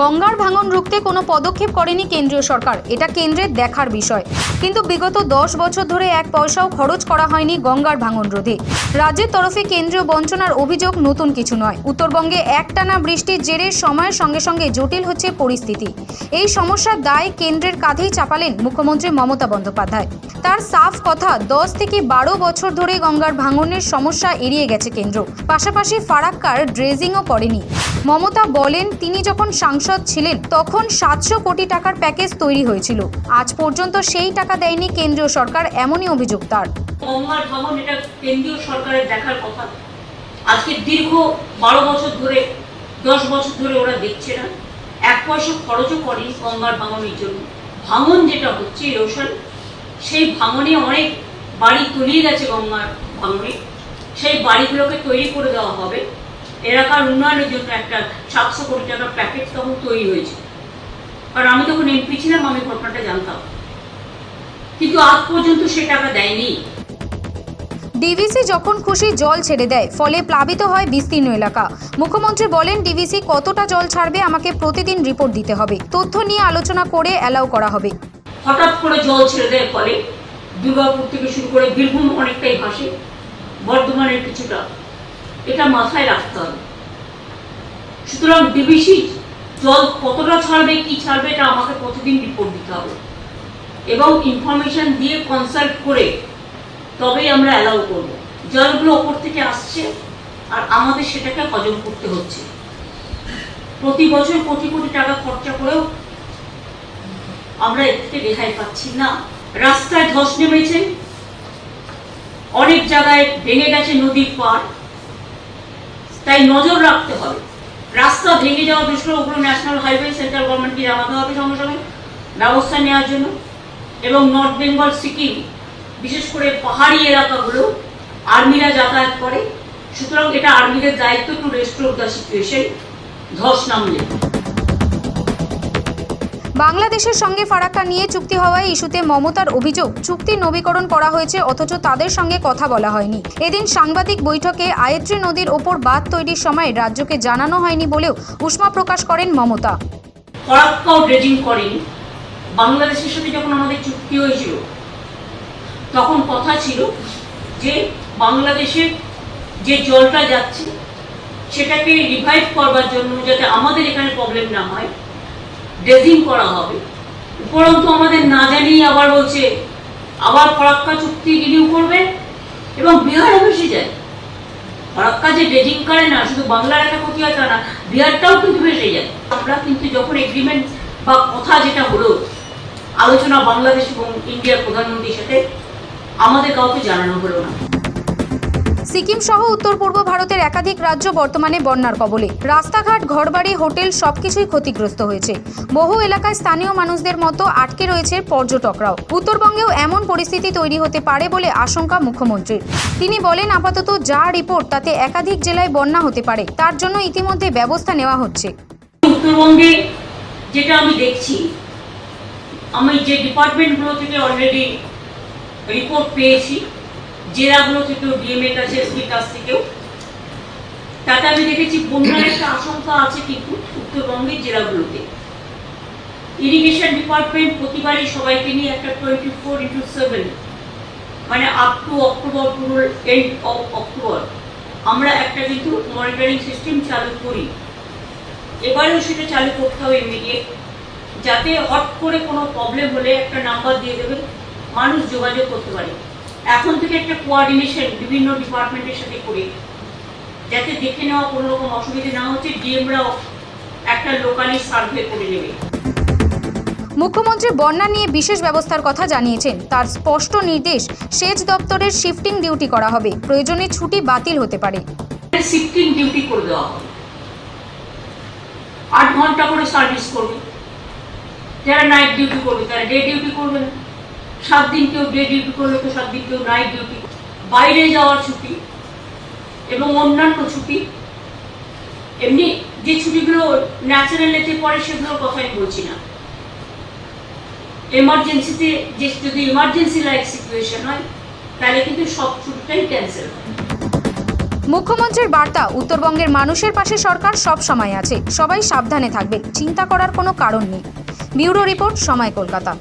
গঙ্গার ভাঙন রুখতে কোনো পদক্ষেপ করেনি কেন্দ্রীয় সরকার। এটা কেন্দ্রের দেখার বিষয়। কিন্তু বিগত দশ বছর ধরে এক পয়সাও খরচ করা হয়নি গঙ্গার ভাঙন রোধে। রাজ্যের তরফে কেন্দ্রীয় বঞ্চনার অভিযোগ নতুন কিছু নয়। উত্তরবঙ্গে একটানা বৃষ্টির জেরে সময়ের সঙ্গে সঙ্গে জটিল হচ্ছে পরিস্থিতি। এই সমস্যার দায় কেন্দ্রের কাঁধেই চাপালেন মুখ্যমন্ত্রী মমতা বন্দ্যোপাধ্যায়। তার সাফ কথা, দশ থেকে বারো বছর ধরে গঙ্গার ভাঙনের সমস্যা এড়িয়ে গেছে কেন্দ্র। পাশাপাশি ফারাক্কার ড্রেজিংও করেনি। মমতা বলেন, তিনি যখন সাংসদ ছিলেন, তখন সাতশো কোটি টাকার প্যাকেজ তৈরি হয়েছিল। আজ পর্যন্ত সেই টাকা দেয়নি কেন্দ্রীয় সরকার, এমনই অভিযোগ তার। আজকে দীর্ঘ বারো বছর ধরে, দশ বছর ধরে ওরা দেখছে না। এক পয়সা খরচও করেনি গঙ্গার ভাঙনের জন্য। ভাঙন যেটা হচ্ছে, রোশন, সেই ভাঙনে অনেক বাড়ি তলিয়ে গেছে গঙ্গার ভাঙনে। সেই বাড়িগুলোকে তৈরি করে দেওয়া হবে। এলাকার উন্নয়নের জন্য একটা সাতশো কোটি টাকার প্যাকেজ তখন তৈরি হয়েছে। কারণ আমি তখন এমপি ছিলাম আমি ঘটনাটা জানতাম। কিন্তু আজ পর্যন্ত সে টাকা দেয়নি। ডিভিসি যখন খুশি জল ছেড়ে দেয় ফলে প্লাবিত হয় বিস্তীর্ণ এলাকা। মুখ্যমন্ত্রী বলেন ডিভিসি কতটা জল ছাড়বে আমাকে প্রতিদিন রিপোর্ট দিতে হবে। তথ্য নিয়ে আলোচনা করে অ্যালাউ করা হবে। হঠাৎ করে জল ছেড়ে দেওয়ার ফলে দুর্গাপুর থেকে শুরু করে বীরভূম অনেকটাই ভাসে। বর্ধমানের কিছুটা এটা মাথায় রাখতে হবে। সুতরাং ডিবিসি জল কতটা ছাড়বে, কি ছাড়বে, এটা আমাকে প্রতিদিন রিপোর্ট দিতে হবে। এবং ইনফরমেশন দিয়ে কনসাল্ট করে তবেই আমরা অ্যালাউ করব। জলগুলো ওপর থেকে আসছে আর আমাদের সেটাকে হজম করতে হচ্ছে। প্রতি বছর কোটি কোটি টাকা খরচা করেও আমরা এর থেকে রেহাই পাচ্ছি না। রাস্তায় ধস নেমেছে, অনেক জায়গায় ভেঙে গেছে নদীর পার তাই নজর রাখতে হবে। রাস্তা ভেঙে যাওয়া বিষয় ওগুলো ন্যাশনাল হাইওয়ে, সেন্ট্রাল গভর্নমেন্টকে জানাতে হবে সঙ্গে সঙ্গে, ব্যবস্থা নেওয়ার জন্য। এবং নর্থ বেঙ্গল, সিকিম, বিশেষ করে পাহাড়ি এলাকাগুলো আর্মিরা যাতায়াত করে। সুতরাং এটা আর্মিদের দায়িত্ব টু রেস্টোর দ্য সিচুয়েশন ধস নামলে। বাংলাদেশের সঙ্গে ফারাক্কা নিয়ে চুক্তি হওয়ায় ইস্যুতে মমতার অভিযোগ। চুক্তি নবীকরণ করা হয়েছে, অথচ তাদের সঙ্গে কথা বলা হয়নি। এদিন সাংবাদিক বৈঠকে আয়ত্রী নদীর ওপর বাঁধ তৈরির সময় রাজ্যকে জানানো হয়নি বলেও উষ্মা প্রকাশ করেন মমতা। বাংলাদেশের সাথে যখন আমাদের চুক্তি হয়েছিল, তখন কথা ছিল যে বাংলাদেশের যে জলটা যাচ্ছে, সেটাকে রিভাইভ করবার জন্য যাতে আমাদের এখানে প্রবলেম না হয় ড্রেজিং করা হবে। উপরন্তু আমাদের না জানিয়ে আবার বলছে, আবার ফরাক্কা চুক্তি রিনিউ করবে এবং বিহার ভেসে যায়। ফরাক্কা যে ড্রেজিং করে না, শুধু বাংলার একটা ক্ষতি হয় তা না, বিহারটাও কিন্তু ভেসে যায়। আমরা কিন্তু যখন এগ্রিমেন্ট বা কথা যেটা হলো, আলোচনা বাংলাদেশ এবং ইন্ডিয়ার প্রধানমন্ত্রীর সাথে, আমাদের কাউকে জানানো হলো না। সিকিম সহ উত্তর পূর্ব ভারতের একাধিক রাজ্য বর্তমানে বন্যার কবলে। রাস্তাঘাট, ঘরবাড়ি, হোটেল সবকিছুই ক্ষতিগ্রস্ত হয়েছে। বহু এলাকায় স্থানীয় মানুষদের মতো আটকে রয়েছে পর্যটকরাও। উত্তরবঙ্গেও এমন পরিস্থিতি তৈরি হতে পারে বলে আশঙ্কা মুখ্যমন্ত্রীর। তিনি বলেন, আপাতত যা রিপোর্ট, তাতে একাধিক জেলায় বন্যা হতে পারে। তার জন্য ইতিমধ্যে ব্যবস্থা নেওয়া হচ্ছে। উত্তরবঙ্গে যেটা আমি দেখছি, আমি যে ডিপার্টমেন্টগুলো থেকে অলরেডি রিপোর্ট পেয়েছি জেলাগুলো থেকেও, ডিএমএ কাছে এসপির কাছ থেকেও। তাতে আমি দেখেছি, বন্যার একটা আশঙ্কা আছে কিন্তু উত্তরবঙ্গের জেলাগুলোতে। ইরিগেশন ডিপার্টমেন্ট প্রতিবারই সবাইকে নিয়ে একটা টোয়েন্টি ফোর ইন্টু সেভেন মানে আপ টু অক্টোবর পুরো এন্ড অফ অক্টোবর আমরা একটা কিন্তু মনিটরিং সিস্টেম চালু করি। এবারেও সেটা চালু করতে হবে ইমিডিয়েট যাতে হট করে কোনো প্রবলেম হলে একটা নাম্বার দিয়ে দেবেন মানুষ যোগাযোগ করতে পারে। এখন থেকে একটা কোয়ার্ডিনেশন বিভিন্ন ডিপার্টমেন্টের সাথে করে যাতে দেখে নেওয়া কোনো রকম অসুবিধা না হচ্ছে ডিএমরাও একটা লোকালি সার্ভে করে নেবে। মুখ্যমন্ত্রী বন্যা নিয়ে বিশেষ ব্যবস্থার কথা জানিয়েছেন। তার স্পষ্ট নির্দেশ সেচ দপ্তরের শিফটিং ডিউটি করা হবে। প্রয়োজনে ছুটি বাতিল হতে পারে। শিফটিং ডিউটি করে দেওয়া হবে। আট ঘণ্টা করে সার্ভিস করবে। যারা নাইট ডিউটি করবে তারা ডে ডিউটি করবে না। সাত দিন কেউ ডে ডিউটি করলে, তো সাত দিন কেউ নাইট ডিউটি বাইরে যাওয়ার ছুটি এবং অন্যান্য ছুটি। এমনি যে ছুটিগুলো ন্যাচারাল এতে পড়ে সেগুলোর কথা আমি বলছি না। এমার্জেন্সিতে যে যদি এমার্জেন্সি লাইক সিচুয়েশন হয়, তাহলে কিন্তু সব ছুটিটাই ক্যান্সেল হয়। মুখ্যমন্ত্রীর বার্তা, উত্তরবঙ্গের মানুষের পাশে সরকার সব সময় আছে। সবাই সাবধানে থাকবেন চিন্তা করার কোনো কারণ নেই। ব্যুরো রিপোর্ট, সময় কলকাতা।